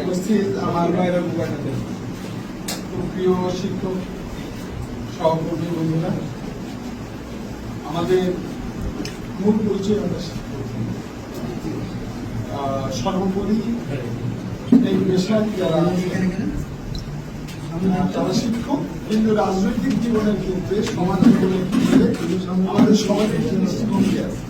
উপস্থিত আমার প্রিয় শিক্ষক আমাদের মূল শিক্ষক সর্বোপরি এই পেশায় যারা যারা শিক্ষক, কিন্তু রাজনৈতিক জীবনের ক্ষেত্রে সমাজ জীবনের ক্ষেত্রে আমাদের সমাজের দৃষ্টিভঙ্গি আছে।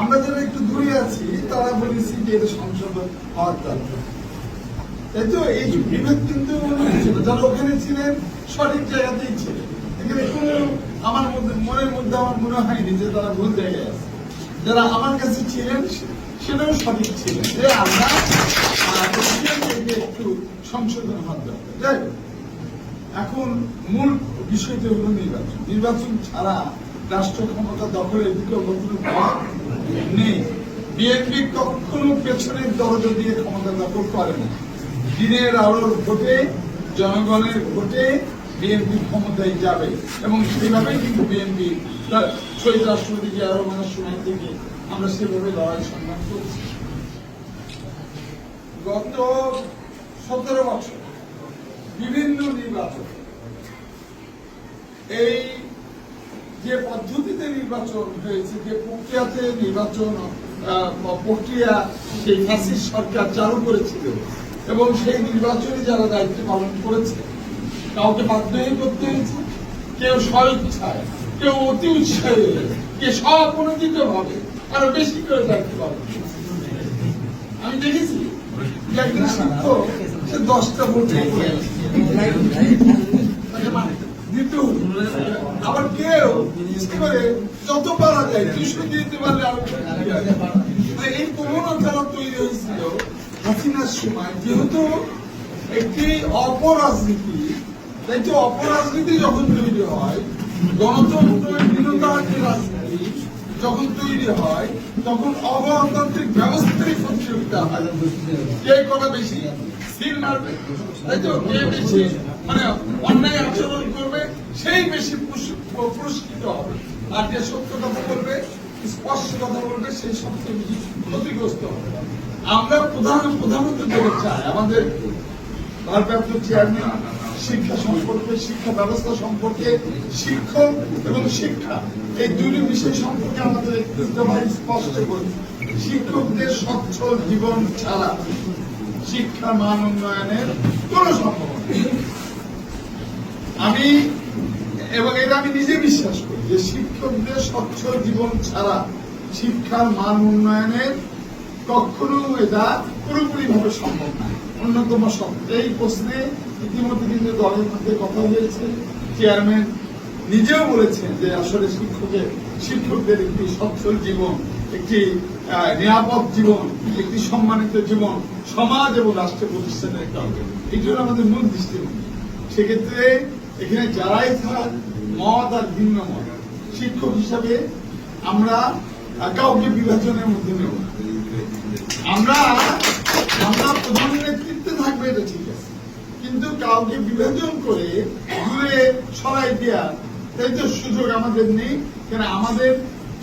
আমরা যারা একটু দূরে আছি, তারা বলেছি যে এটা হওয়ার দরকার। তো এই বিভেদ কিন্তু যারা ওখানে ছিলেন, সঠিক জায়গাতেই ছিলেন। এখানে কোনো আমার মধ্যে, মনের মধ্যে আমার মনে হয়নি যে তারা ভুল জায়গায় আছে। যারা আমার কাছে ছিলেন, সেটাও সঠিক ছিলেন। যে আমরা একটু সংশোধন হওয়ার দরকার। যাই এখন মূল বিষয়টি হলো নির্বাচন। নির্বাচন ছাড়া রাষ্ট্র ক্ষমতা দখলের বিকল্প কোনো পথ নেই। বিএনপি কখনো পেছনের দরজা দিয়ে ক্ষমতা দখল করে না। দিনের আলোর ভোটে, জনগণের ভোটে বিএনপি ক্ষমতায় যাবে এবং সেভাবেই কিন্তু বিএনপি শহীদ রাষ্ট্রপতি জিয়া রহমানের সময় থেকে আমরা সেভাবে লড়াই সংগ্রাম করছি। গত সতেরো বছর বিভিন্ন নির্বাচন এই যে পদ্ধতিতে নির্বাচন হয়েছে, যে প্রক্রিয়াতে নির্বাচন প্রক্রিয়া সেই ফ্যাসিস্ট সরকার চালু করেছিল এবং সেই নির্বাচনে যারা দায়িত্ব পালন করেছে, কাউকে বাধ্য করতে হয়েছে? কেউ স্বইচ্ছায়, কেউ অতি উৎসাহে, কে স্বপ্রণোদিত ভাবে আরও বেশি করে দায়িত্ব পালন আমি দেখেছি একজন সে দশটা ভোট দিতে। আবার কেউ করে যত পারা যায় দিতে পারলে আরও এই তৈরি হয়েছিল হাসিনার সময়, যেহেতু একটি অপরাজনীতি, তাই তো অপরাজনীতি যখন তৈরি হয়, গণতন্ত্রের বিরোধী রাজনীতি যখন তৈরি হয়, তখন অগণতান্ত্রিক ব্যবস্থারই প্রতিযোগিতা কে কটা বেশি? সিল মারবে তাই কে বেশি? মানে অন্যায় আচরণ করবে, সেই বেশি পুরস্কৃত হবে। আর যে সত্য কথা বলবে, স্পষ্ট কথা বলবে, সেই সবচেয়ে বেশি ক্ষতিগ্রস্ত হবে। আমরা প্রধান প্রধানত যেটা চাই, আমাদের ভারপ্রাপ্ত চেয়ারম্যান শিক্ষা সম্পর্কে, শিক্ষা ব্যবস্থা সম্পর্কে, শিক্ষক এবং শিক্ষা। এই দুটি বিষয় সম্পর্কে আমাদের স্পষ্ট করি। শিক্ষকদের সচ্ছল জীবন ছাড়া শিক্ষা মান উন্নয়নের কোন সম্ভাবনা আমি, এবং এটা আমি নিজে বিশ্বাস করি যে শিক্ষকদের সচ্ছল জীবন ছাড়া শিক্ষার মান উন্নয়নের কখনো এটা পুরোপুরি ভাবে সম্ভব না অন্যতম এই প্রশ্নে ইতিমধ্যে কিন্তু দলের মধ্যে কথা হয়েছে। চেয়ারম্যান নিজেও বলেছেন যে আসলে শিক্ষকের, শিক্ষকদের একটি সচ্ছল জীবন, একটি নিরাপদ জীবন, একটি সম্মানিত জীবন সমাজ এবং রাষ্ট্র প্রতিষ্ঠানের একটা অঙ্গ। এটি হলো আমাদের মূল দৃষ্টিভঙ্গি। সেক্ষেত্রে এখানে যারাই থাক মত আর ভিন্ন মত, শিক্ষক হিসাবে আমরা কাউকে বিভাজনের মধ্যে নেব আমরা আমরা প্রধান নেতৃত্বে থাকবে, এটা ঠিক আছে। কিন্তু কাউকে বিভাজন করে দূরে সরাই দেওয়া তাই তো সুযোগ আমাদের নেই। কেন আমাদের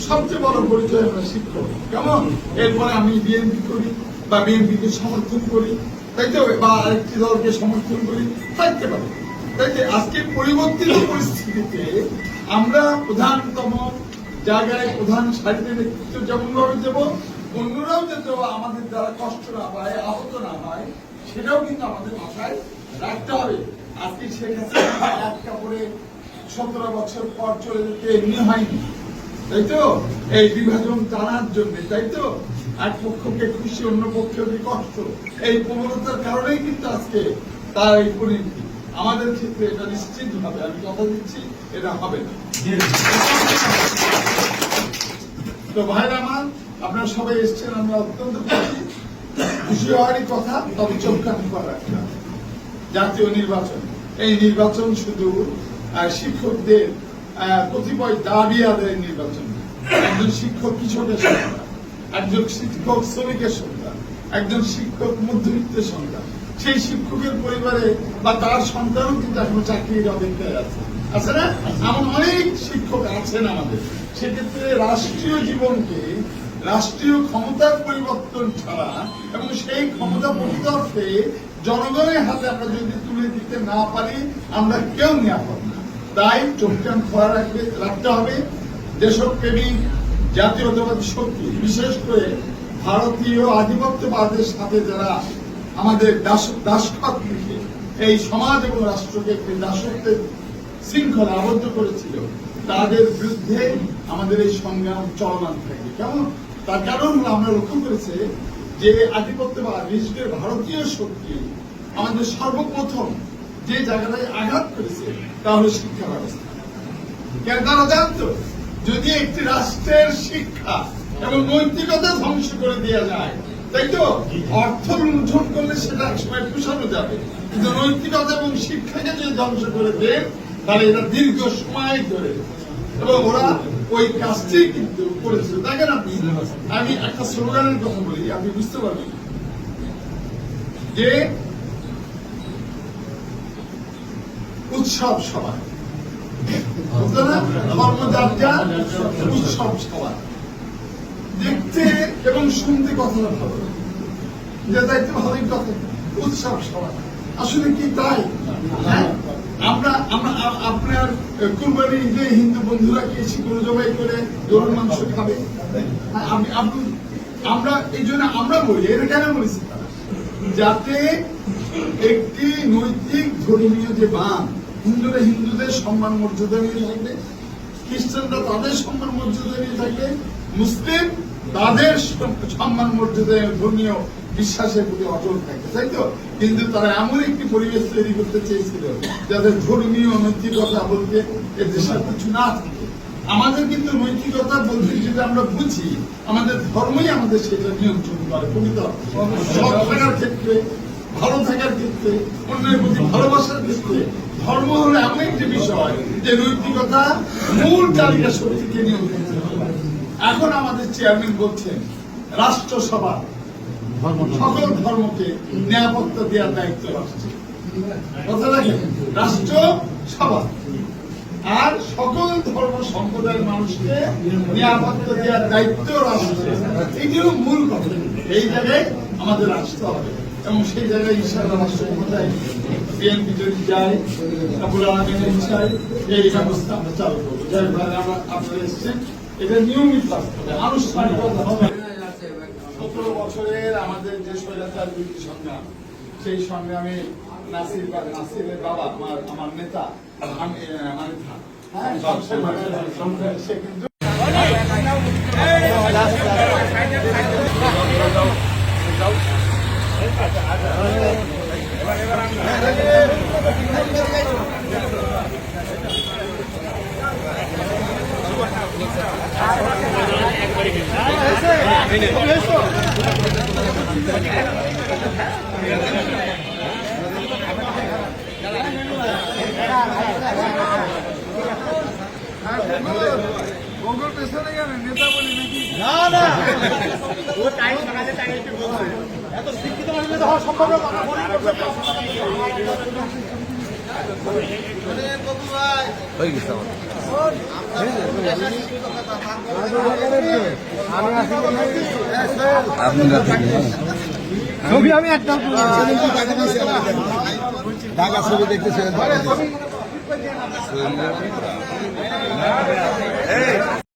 সবচেয়ে বড় পরিচয় আমরা শিক্ষক। কেমন? এরপরে আমি বিএনপি করি বা বিএনপিকে সমর্থন করি, তাই তো? বা আরেকটি দলকে সমর্থন করি, থাকতে পারি। তাই যে আজকে পরিবর্তিত পরিস্থিতিতে আমরা প্রধানতম জায়গায় প্রধান সারিতে নেতৃত্ব যেমন ভাবে দেব অন্যরাও যাতে আমাদের দ্বারা কষ্ট না পায় আহত না হয় সেটাও কিন্তু আমাদের মাথায় রাখতে হবে। আজকে শেখ হাসিনা এক কাপড়ে সতেরো বছর পর চলে যেতে এমনি হয়নি তাই তো? এই বিভাজন টানার জন্য তাই তো? এক পক্ষকে খুশি অন্য পক্ষকে কষ্ট এই প্রবণতার কারণেই কিন্তু আজকে তার এই পরিণতি। আমাদের ক্ষেত্রে এটা নিশ্চিত হবে আমি কথা দিচ্ছি এটা হবে না। তো ভাইরা আমার আপনারা সবাই এসছেন, আমরা অত্যন্ত খুশি। খুশি হওয়ারই কথা, তবে চোখ কান রাখতে জাতীয় নির্বাচন। এই নির্বাচন শুধু শিক্ষকদের কতিপয় দাবি আদায়ের নির্বাচন একজন শিক্ষক কৃষকের সন্তান, একজন শিক্ষক শ্রমিকের সন্তান, একজন শিক্ষক মধ্যবিত্তের সন্তান। সেই শিক্ষকের পরিবারে বা তার সন্তানও কিন্তু এখনও চাকরির অপেক্ষায় আছে। আছে না? এমন অনেক শিক্ষক আছেন আমাদের। সেক্ষেত্রে রাষ্ট্রীয় জীবনকে রাষ্ট্রীয় ক্ষমতার পরিবর্তন ছাড়া এবং সেই ক্ষমতা পরিবর্তে জনগণের হাতে আমরা যদি তুলে দিতে না পারি, আমরা কেউ নিরাপদ না। তাই চোখ খোলা রাখবে, রাখতে হবে। দেশপ্রেমিক জাতীয়তাবাদী শক্তি, বিশেষ করে ভারতীয় আধিপত্যবাদের সাথে যারা আমাদের দাস দাসখত থেকে এই সমাজ এবং রাষ্ট্রকে একটি দাসত্বের শৃঙ্খলা আবদ্ধ করেছিল, তাদের বিরুদ্ধে আমাদের এই সংগ্রাম চলমান থাকে কেমন? তার কারণ আমরা লক্ষ্য করেছে যে আধিপত্যবাদ বিশেষ করে ভারতীয় শক্তি আমাদের সর্বপ্রথম যে জায়গাটায় আঘাত করেছে, তা হলো শিক্ষা ব্যবস্থা। কেন তারা জানতো যদি একটি রাষ্ট্রের শিক্ষা এবং নৈতিকতা ধ্বংস করে দেওয়া যায়, তাই তো? অর্থ লুণ্ঠন করলে সেটা একসময় পোষানো যাবে। কিন্তু নৈতিকতা এবং শিক্ষাকে যদি ধ্বংস করে দেন তাহলে এটা দীর্ঘ সময় ধরে। এবং ওরা ওই কাজটি কিন্তু করেছিল দেখেন আপনি আমি একটা স্লোগানের কথা বলি, আপনি বুঝতে পারবেন? যে উৎসব সভা। দেখতে এবং শুনতে কথাটা ভালো। যে দায়িত্ব ভালোই কথা উৎসব সভা। আসলে কি তাই? হ্যাঁ? আমরা আমরা আপনার কুরবানি ঈদে হিন্দু বন্ধুরা কি শিকড় জবাই করে গরুর মাংস খাবে? হ্যাঁ, আপনি আপনি আমরা এই জন্য আমরা বলি এটা কেন বলেছি? যাতে একটি নৈতিক ধর্মীয় যে বান হিন্দুরা হিন্দুদের সম্মান মর্যাদা নিয়ে থাকবে খ্রিস্টানরা তাদের সম্মান মর্যাদা নিয়ে থাকবে মুসলিম তাদের সম্মান মর্যাদা ধর্মীয় বিশ্বাসের প্রতি অটল থাকবে তাই তো? কিন্তু তারা এমন একটি পরিবেশ তৈরি করতে চেয়েছিল যাতে ধর্মীয় নৈতিকতা বলতে এ দেশের কিছু না থাকে। আমাদের কিন্তু নৈতিকতা বলতে যেটা আমরা বুঝি, আমাদের ধর্মই আমাদের সেটা নিয়ন্ত্রণ করে, প্রকৃত সৎ থাকার ক্ষেত্রে, ভালো থাকার ক্ষেত্রে, অন্যের প্রতি ভালোবাসার ক্ষেত্রে, ধর্ম হলো এমন একটি বিষয় যে নৈতিকতা মূল চালিকা শক্তিকে নিয়ন্ত্রণ এখন আমাদের চেয়ারম্যান বলছেন, রাষ্ট্রসভা। সকল ধর্মকে নিরাপত্তা দেওয়ার দায়িত্ব কথা দেখেন রাষ্ট্র সভা আর সকল ধর্ম সম্প্রদায়ের মানুষকে নিরাপত্তা দেওয়ার দায়িত্ব রাষ্ট্রের। এটি মূল কথা। এই জায়গায় আমাদের আসতে হবে। এবং সেই জায়গায় ইনশাআল্লাহ রাষ্ট্র ক্ষমতায় বিএনপি যদি যায় আবুল আলমিনের ইচ্ছায় এই ব্যবস্থা আমরা চালু করব। যাই হোক, আমরা আপনারা এসছেন। এটা নিয়মিত আসতে হবে। আনুষ্ঠানিকতা হবে। সতেরো বছরের আমাদের যে স্বৈরাচার বিরোধী সংগ্রাম সেই সংগ্রামে নাসির নাসিরের বাবা আমার আমার নেতা হয়ে গেছে আমার আপনারা ছবি আমি একটা ঢাকা ছবি দেখতেছিলেন